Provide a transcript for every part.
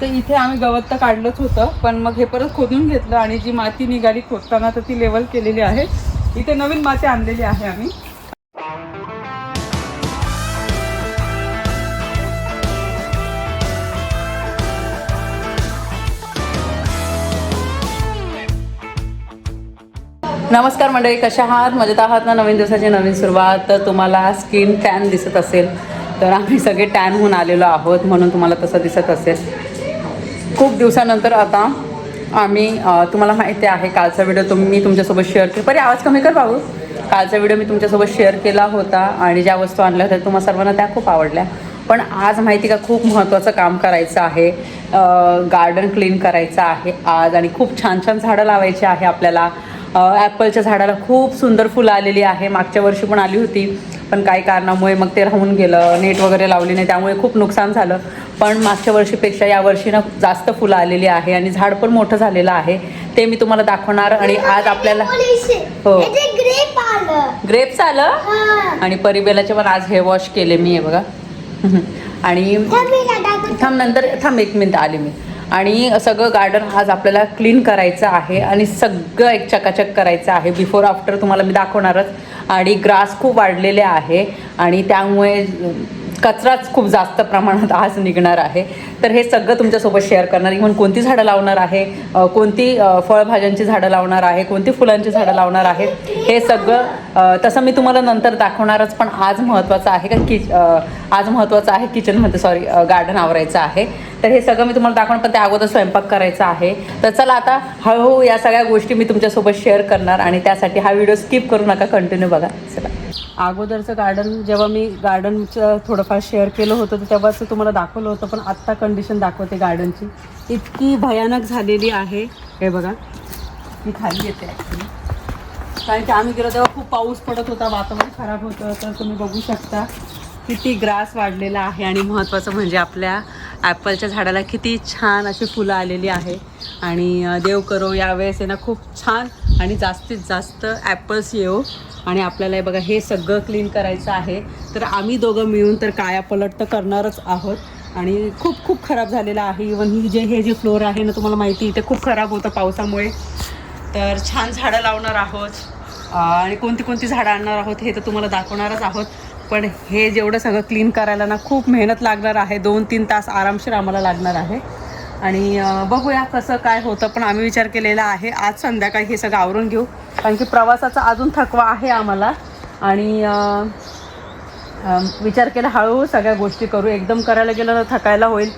तर इथे आम्ही गवत तर काढलंच होतं पण मग हे परत खोदून घेतलं आणि जी माती निघाली खोदताना तर ती लेवल केलेली आहे. इथे नवीन माती आणलेली आहे आम्ही. नमस्कार मंडळी कशा आहात? मजेत आहात ना? नवीन दिवसाची नवीन सुरुवात. तर तुम्हाला स्किन टॅन दिसत असेल तर आम्ही सगळे टॅन होऊन आलेलो आहोत म्हणून तुम्हाला तसं दिसत असेल. खूप दिवसानंतर आता आम्ही तुम्हाला माहिती आहे कालचा व्हिडिओ तुम्ही मी तुमच्यासोबत शेअर केला परी आवाज कमी कर भाऊ. कालचा व्हिडिओ मी तुमच्यासोबत शेअर केला होता आणि ज्या वस्तू आणल्या होत्या तुम्हाला सर्वांना त्या खूप आवडल्या. पण आज माहिती का खूप महत्त्वाचं काम करायचं आहे. गार्डन क्लीन करायचं आहे आज आणि खूप छान छान झाडं लावायची आहे आपल्याला. ॲपलच्या झाडाला खूप सुंदर फुलं आलेली आहे. मागच्या वर्षी पण आली होती पण काही कारणामुळे मग ते राहून गेलं. नेट वगैरे लावली नाही त्यामुळे खूप नुकसान झालं. पण मागच्या वर्षीपेक्षा या वर्षी ना जास्त फुलं आलेली आहे आणि झाड पण मोठं झालेलं आहे. ते मी तुम्हाला दाखवणार आणि आज आपल्याला हो. ग्रेप्स आलं. हा. आणि परिबेलाचे पण आज हे वॉश केले मी हे बघा. आणि थांब नंतर थांब एक मिनिट आले मी. आणि सगळं गार्डन आज आपल्याला क्लीन करायचं आहे आणि सगळं एक चकाचक करायचं आहे. बिफोर आफ्टर तुम्हाला मी दाखवणारच. आणि ग्रास खूप वाढलेले आहे. आणि त्यामुळे कचराच खूप जास्त प्रमाणात आज निघणार आहे. तर हे सगळं तुमच्यासोबत शेअर करणार इव्हन कोणती झाडं लावणार आहे? कोणती फळभाज्यांची झाडं लावणार आहे? कोणती फुलांची झाडं लावणार आहे? हे सगळं तसं मी तुम्हाला नंतर दाखवणारच पण आज महत्त्वाचं आहे का किच आज महत्त्वाचं आहे किचनमध्ये सॉरी गार्डन आवरायचं आहे. तर हे सगळं मी तुम्हाला दाखवणार पण त्या अगोदर स्वयंपाक करायचा आहे. तर चला आता हळूहळू या सगळ्या गोष्टी मी तुमच्यासोबत शेअर करणार आणि त्यासाठी हा व्हिडिओ स्किप करू नका कंटिन्यू बघा. चला. अगोदरचं गार्डन जेव्हा मी गार्डनचं थोडंफार शेअर केलं होतं तर तेव्हाच तुम्हाला दाखवलं होतं पण आत्ता कंडिशन दाखवते गार्डनची इतकी भयानक झालेली आहे. हे बघा. मी खाली येते ॲक्च्युली कारण की आम्ही गेलो तेव्हा खूप पाऊस पडत होता वातावरण खराब होतं तर तुम्ही बघू शकता किती ग्रास वाढलेला आहे. आणि महत्त्वाचं म्हणजे आपल्या ॲपलच्या झाडाला किती छान अशी फुलं आलेली आहे. आणि देव करो यावेळेस यांना खूप छान आणि जास्तीत जास्त ॲपल्स येऊ आणि आपल्याला हे बघा हे सगळं क्लीन करायचं आहे. तर आम्ही दोघं मिळून तर काया पलट तर करणारच आहोत. आणि खूप खूप खराब झालेलं आहे. इवन ही जे हे जे फ्लोअर आहे ना तुम्हाला माहिती ते खूप खराब होतं पावसामुळे. तर छान झाडं लावणार आहोत. आणि कोणती कोणती झाडं आणणार आहोत हे तर तुम्हाला दाखवणारच आहोत. पण हे जेवढं सगळं क्लीन करायला ना खूप मेहनत लागणार आहे. दोन तीन तास आरामशीर आम्हाला लागणार आहे. आणि बघूया कसं काय होतं पण आम्ही विचार केलेला आहे आज संध्याकाळी हे सगळं आवरून घेऊ. कारण की प्रवासाचा अजून थकवा आहे आम्हाला. आणि विचार केला हळूहळू सगळ्या गोष्टी करू. एकदम करायला गेलं तर थकायला होईल.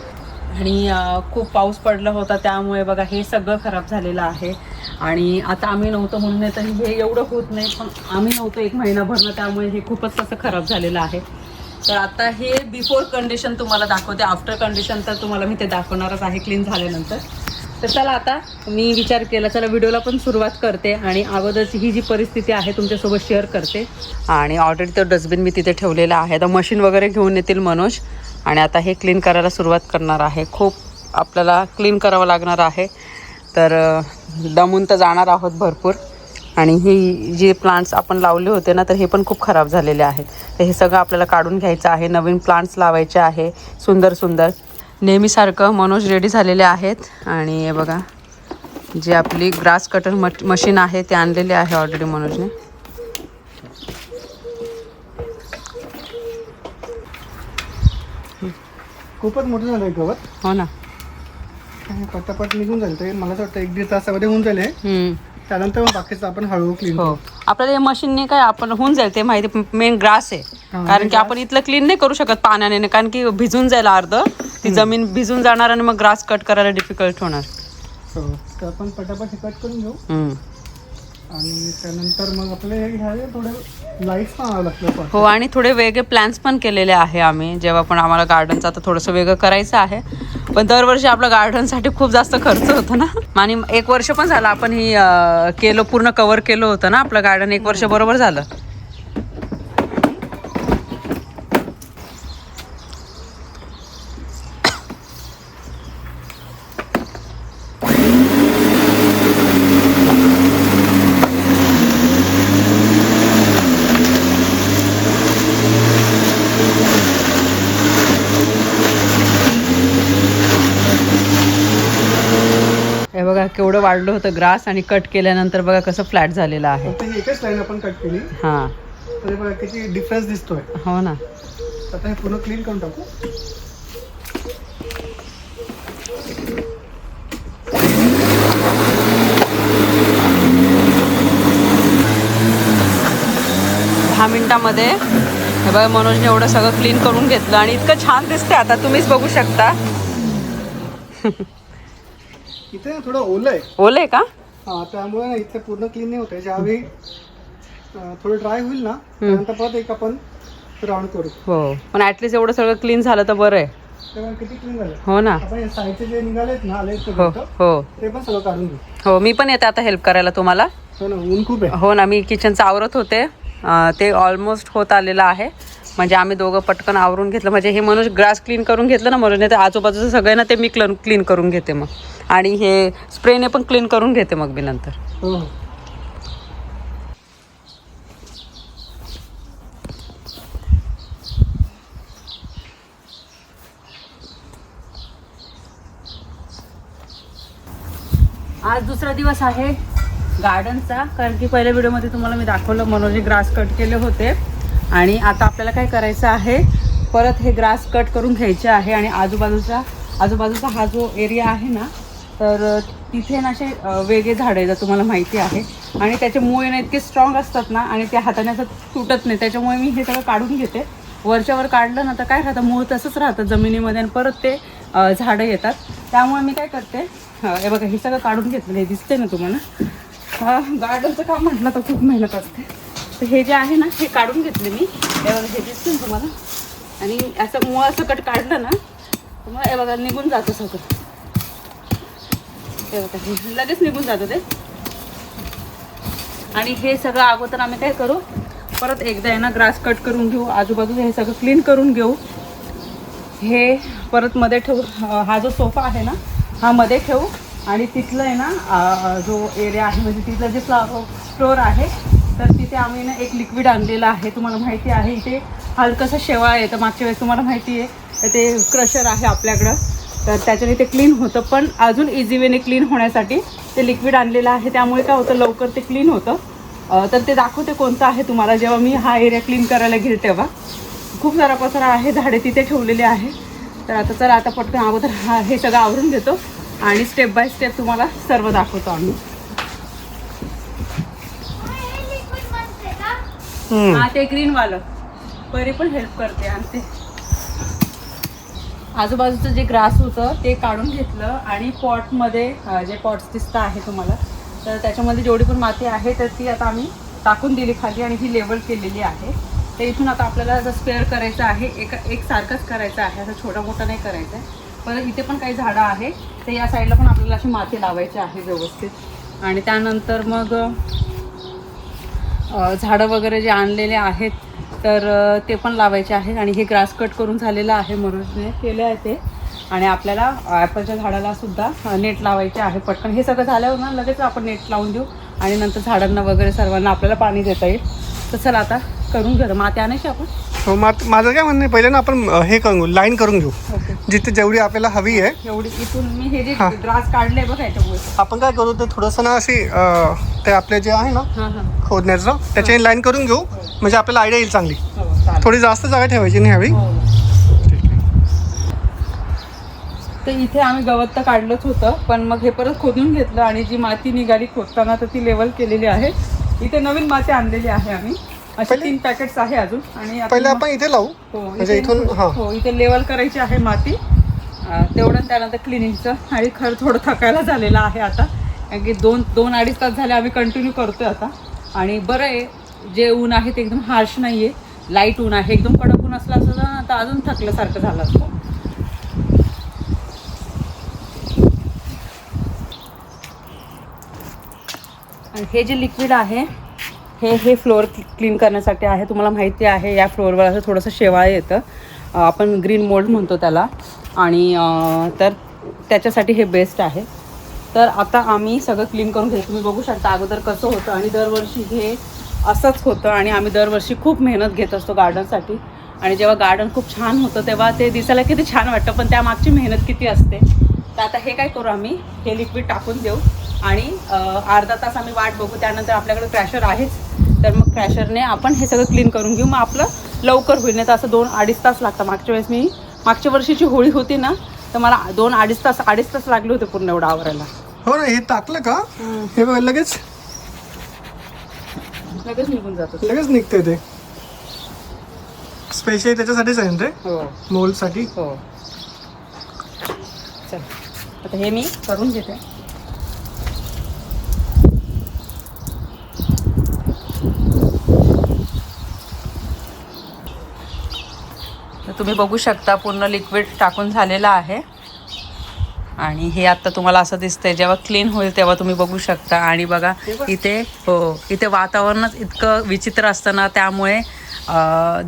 आणि खूप पाऊस पडला होता त्यामुळे बघा हे सगळं खराब झालेलं आहे. आणि आता आम्ही नव्हतो म्हणून नाही तरी हे एवढं होत नाही पण आम्ही नव्हतो एक महिनाभरनं त्यामुळे हे खूपच असं खराब झालेलं आहे. तर आता हे बिफोर कंडिशन तुम्हाला दाखवते. आफ्टर कंडिशन तर तुम्हाला मी ते दाखवणारच आहे क्लीन झाल्यानंतर. तर चला आता मी विचार केला चला व्हिडिओला पण सुरुवात करते आणि अगोदरची ही जी परिस्थिती आहे तुमच्यासोबत शेअर करते. आणि ऑलरेडी तो डस्टबिन मी तिथे ठेवलेला आहे. आता मशीन वगैरे घेऊन येतील मनोज. आणि आता हे क्लीन करायला सुरुवात करणार आहे. खूप आपल्याला क्लीन करावं लागणार आहे. तर दमून तर जाणार आहोत भरपूर. आणि ही जे प्लांट्स आपण लावले होते ना तर हे पण खूप खराब झालेले आहेत. तर हे सगळं आपल्याला काढून घ्यायचं आहे. नवीन प्लांट्स लावायचे आहे. सुंदर सुंदर. नेहमीसारखं मनोज रेडी झालेले आहेत. आणि हे बघा जे आपली ग्रास कटर मशीन आहे ते आणलेले आहे ऑलरेडी मनोजने. खूपच मोठं झालंय गवत. हो ना. पटापट निघून जाईल मला वाटतं एक दीड तासामध्ये होऊन जाईल. त्यानंतर मग बाकीचं आपण हळूहळू क्लीन हो. आपल्याला या मशीनने काय आपण होऊन जाईल ते माहिती. मेन ग्रास आहे. कारण की आपण इथलं क्लीन नाही करू शकत पाण्याने. कारण की भिजून जाईल अर्ध. ती जमीन भिजून जाणार आणि मग ग्रास कट करायला डिफिकल्ट होणार. हो. तर आपण पटापट कट करून घेऊ. आणि त्यानंतर मग हे घ्यावे थोडं लाईट्स पण आणावं लागतं हो आणि थोडे वेगळे प्लॅन्स पण केलेले आहे आम्ही. जेव्हा पण आम्हाला गार्डनचं आता थोडंसं वेगळं करायचं आहे. पण दरवर्षी आपलं गार्डनसाठी खूप जास्त खर्च होतो ना. आणि एक वर्ष पण झालं आपण ही केलं पूर्ण कव्हर केलं होतं ना आपलं गार्डन एक वर्ष बरोबर झालं. केवढं वाढलं होतं ग्रास आणि कट केल्यानंतर बघा कसं फ्लॅट झालेलं आहे. फक्त ही एकच लाईन आपण कट केली. हां. तरी बघा किती डिफरन्स दिसतोय. हो ना. आता हे पूर्ण क्लीन करून टाकू. दहा मिनिटामध्ये हे बघा मनोजने एवढं सगळं क्लीन करून घेतलं आणि इतकं छान दिसते आता तुम्हीच बघू शकता. इथे ना थोडं ओलं आहे. ओले का? हा त्यामुळे ना इथे पूर्ण क्लीन नाही होते ज्यावेळी अं, थोडं ड्राय होईल ना त्यानंतर परत एक आपण राऊंड करू. हो. पण ऍटलीस्ट एवढं सगळं क्लीन झालं तर बरं आहे. तेव्हा किती क्लीन झालं? हो ना. आपण हे साईडचे जे निघालेत ना आले हो हो. ते पण सगळं काढून घेऊ. हो मी पण येते आता हेल्प करायला तुम्हाला. हो ना ऊन खूप आहे. हो ना मी किचनचं आवरत होते. अं, ते ऑलमोस्ट होत आलेलं आहे. म्हणजे आम्ही दोघं पटकन आवरून घेतलं. म्हणजे हे मनोज ग्रास क्लीन करून घेतलं ना मनोजने तर आजूबाजूचं सगळं ना ते मी क्लन क्लीन करून घेते मग. आणि हे स्प्रेने पण क्लीन करून घेते मग मी नंतर. हो. हो आज दुसरा दिवस आहे गार्डनचा कारण की पहिल्या व्हिडिओमध्ये तुम्हाला मी दाखवलं मनोजने ग्रास कट केले होते. आणि आता आपल्याला काय करायचं आहे परत हे ग्रास कट करून घ्यायचे आहे आणि आजूबाजूचा आजूबाजूचा हा जो एरिया आहे ना तर तिथे ना असे वेगळे झाडं येतात तुम्हाला माहिती आहे. आणि त्याचे मुळे ना इतके स्ट्रॉंग असतात ना आणि त्या हाताने असं तुटत नाही. त्याच्यामुळे मी हे सगळं काढून घेते. वरच्यावर काढलं ना तर काय राहतं? मूळ तसंच राहतं जमिनीमध्ये आणि परत ते झाडं येतात. त्यामुळे मी काय करते हे बघा हे सगळं काढून घेतलं. हे दिसते ना तुम्हाला? गार्डनचं काम म्हटलं तर खूप मेहनत असते. तर हे जे आहे ना हे काढून घेतले मी. हे बघा हे दिसते ना तुम्हाला? आणि असं मुळा कट काढलं ना तर मग हे बघा निघून जातं सगळं. हे बघा हे. लगेच निघून जातं ते. आणि हे सगळं अगोदर आम्ही काय करू? परत एकदा आहे ना ग्रास कट करून घेऊ. आजूबाजूला हे सगळं क्लीन करून घेऊ. हे परत मध्ये ठेवू. हा जो सोफा आहे ना हा मध्ये ठेवू. आणि तिथलं आहे ना जो एरिया आहे म्हणजे तिथलं जे फ्ला फ्लोअर आहे तर तिथे आम्ही ना एक लिक्विड आणलेलं आहे. तुम्हाला माहिती आहे इथे हलकंसं शेवाळ आहे तर मागच्या वेळेस तुम्हाला माहिती आहे तर ते क्रशर आहे आपल्याकडं. तर त्याच्याने ते क्लीन होतं. पण अजून इझी वेने क्लीन होण्यासाठी ते लिक्विड आणलेलं आहे. त्यामुळे काय होतं लवकर ते क्लीन होतं. तर ते दाखवते कोणतं आहे तुम्हाला. जेव्हा मी हा एरिया क्लीन करायला घेईल तेव्हा. खूप सारा पसारा आहे. झाडे तिथे ठेवलेले आहे. तर आता चला आता पटकन अगोदर हा हे सगळं आवरून घेतो. आणि स्टेप बाय स्टेप तुम्हाला सर्व दाखवतो आम्ही. हे. हा ते ग्रीन वालं. परी पण हेल्प करते आणि ते आजूबाजूचं जे ग्रास होतं ते काढून घेतलं आणि पॉटमध्ये जे पॉट्स दिसतं आहे तुम्हाला तर त्याच्यामध्ये जेवढी पण माती आहे तर ती आता आम्ही टाकून दिली खाली आणि ही लेवल केलेली आहे. तर इथून आता आपल्याला असं स्पेअर करायचं आहे एका एक एकसारखंच करायचं आहे. असं छोटा मोठा नाही करायचं आहे परत इथे पण काही झाडं आहे तर या साईडला पण आपल्याला अशी माती लावायची आहे व्यवस्थित. आणि त्यानंतर मग झाडं वगैरे जे आणलेले आहेत तर ते पण लावायचे आहे आणि हे ग्रास कट करून झालेलं आहे मनोजने केले आहे ते. आणि आपल्याला ॲपलच्या झाडाला सुद्धा नेट लावायचे आहे पटकन. हे सगळं झाल्यावर ना लगेच आपण नेट लावून देऊ आणि नंतर झाडांना वगैरे सर्वांना आपल्याला पाणी देता येईल. तर चला आता करून घेऊ. मात्याने आणायची आपण? हो मा- माझं काय म्हणणं आहे पहिले ना आपण हे करून घेऊ लाईन करून घेऊ. ओके. जिथे जेवढी आपल्याला हवी आहे. एवढी इथून मी हे जे हा. ग्रास काढले बघा याच्यामुळे आपण काय करू तर थोडंसं ना अशी अं, ते आपले जे आहे ना हां हां. खोदण्याचं त्याची लाईन करून घेऊ. म्हणजे आपल्याला आयडिया येईल चांगली. हो चालेल. थोडी जास्त जागा ठेवायची नाही हवी. हो. तर इथे आम्ही गवत तर काढलंच होतं पण मग हे परत खोदून घेतलं आणि जी माती निघाली खोदताना तर ती लेवल केलेली आहे. इथे नवीन माती आणलेली आहे आम्ही. असे पहिले- तीन पॅकेट्स आहे अजून आणि आपण पहिले आपण इथे लावू. हो, म्हणजे इथे- इथून हां. हो इथे लेवल करायची आहे माती. अं, तेवढं त्यानंतर क्लिनिंगचं आणि खरं थोडं थकायला झालेलं आहे आता. कारण की दोन दोन अडीच तास झाले आम्ही कंटिन्यू करतोय आता. आणि बरं आहे जे ऊन आहे ते एकदम हार्श नाही आहे लाइट ऊन आहे. एकदम कडक ऊन असलं असतं ना तर अजून थकल्यासारखं झालं असतं. आणि हे जे लिक्विड आहे हे हे फ्लोअर क्लीन करण्यासाठी आहे तुम्हाला माहिती आहे या फ्लोअरवर असं थोडंसं शेवाळ येतं. आपण ग्रीन मोल्ड म्हणतो त्याला. आणि तर त्याच्यासाठी हे बेस्ट आहे. तर आता आम्ही सगळं क्लीन करून घेतो तुम्ही बघू शकता अगोदर कसं होतं. आणि दरवर्षी हे असंच होतं. आणि आम्ही दरवर्षी खूप मेहनत घेत असतो गार्डनसाठी आणि जेव्हा गार्डन खूप छान होतं तेव्हा ते दिसायला किती छान वाटतं. पण त्यामागची मेहनत किती असते? तर आता हे काय करू आम्ही? हे लिक्विड टाकून देऊ. आणि अर्धा तास आम्ही वाट बघू त्यानंतर आपल्याकडे क्रॅशर आहेच. तर मग क्रॅशरने आपण हे सगळं क्लीन करून घेऊ. मग आपलं लवकर होईल. नाही तर असं दोन अडीच तास लागतं मागच्या वेळेस मी मागच्या वर्षीची होळी होती ना तर मला दोन अडीच तास अडीच तास लागले होते पूर्ण एवढं आवरायला. हो ना हे टाकलं का? हे. बघ लगेच? लगेच निघून जातो. लगेच निघते ते. स्पेशली त्याच्यासाठीच आहे रे हो. मोलसाठी हो. चल. आता हे मी करून घेते. तुम्ही बघू शकता पूर्ण लिक्विड टाकून झालेलं आहे. आणि हे आता तुम्हाला असं दिसतंय जेव्हा क्लीन होईल तेव्हा तुम्ही बघू शकता. आणि बघा इथे हो इथे वातावरणच इतकं विचित्र असतं ना त्यामुळे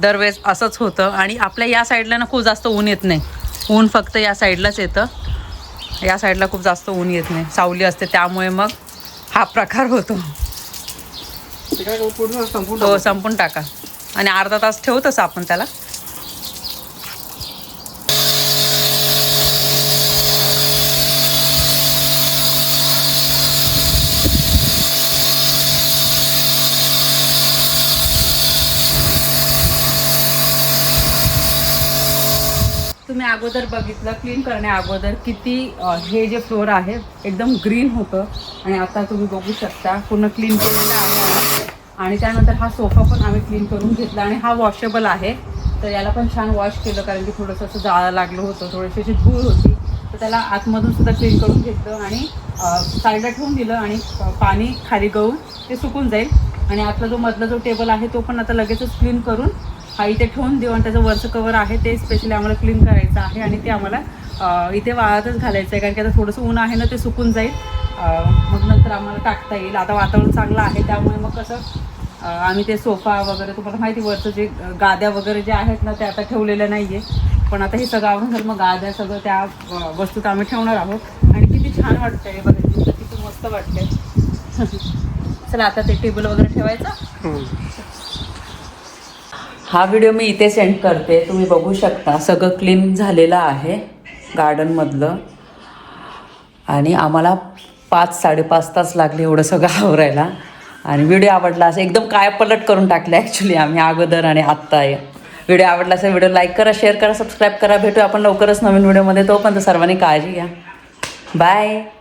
दरवेळेस असंच होतं. आणि आपल्या या साईडला ना खूप जास्त ऊन येत नाही. ऊन फक्त या साईडलाच येतं. या साईडला खूप जास्त ऊन येत नाही. सावली असते त्यामुळे मग हा प्रकार होतो. तो संपून टाका? आणि अर्धा तास ठेवतच आपण त्याला तुम्ही अगोदर बघितलं क्लीन करण्या अगोदर किती हे जे फ्लोअर आहे एकदम ग्रीन होतं. आणि आता तुम्ही बघू शकता पूर्ण क्लीन केलेलं आहे आणि त्यानंतर हा सोफा पण आम्ही क्लीन करून घेतला आणि हा वॉशेबल आहे. तर याला पण छान वॉश केलं कारण की थोडंसं असं जाळं लागलं होतं थोडीशी अशी धूळ होती. तर त्याला आतमधून सुद्धा क्लीन करून घेतलं आणि साईडला ठेवून दिलं आणि पाणी खाली गळून ते सुकून जाईल. आणि आतला जो मधला जो टेबल आहे तो पण आता लगेचच क्लीन करून हा इथे ठेवून देऊ आणि त्याचं वरचं कवर आहे ते स्पेशली आम्हाला क्लीन करायचं आहे आणि ते आम्हाला इथे वाळतच घालायचं आहे कारण की आता थोडंसं ऊन आहे ना ते सुकून जाईल. मग नंतर आम्हाला टाकता येईल. आता वातावरण चांगलं आहे त्यामुळे मग कसं आम्ही ते सोफा वगैरे तुम्हाला माहिती वरचं जे गाद्या वगैरे जे आहेत ना ते आता ठेवलेल्या नाही आहे पण आता हे सगळं आवडून झालं मग गाद्या सगळं त्या वस्तूत आम्ही ठेवणार आहोत. आणि किती छान वाटतंय आहे बघा किती मस्त वाटतंय. चला आता ते टेबल वगैरे ठेवायचं. हो. हा व्हिडिओ मी इथे सेंड करते. तुम्ही बघू शकता. सगळं क्लीन झालेलं आहे गार्डनमधलं आणि आम्हाला पाच साडेपाच तास लागले एवढं सगळं आवरायला. आणि व्हिडिओ आवडला असं एकदम काय पलट करून टाकलं ॲक्च्युली आम्ही अगोदर आणि आत्ता. व्हिडिओ आवडला असेल व्हिडिओ लाईक करा शेअर करा सबस्क्राईब करा. भेटू आपण लवकरच नवीन व्हिडिओमध्ये तोपर्यंत सर्वांनी काळजी घ्या. बाय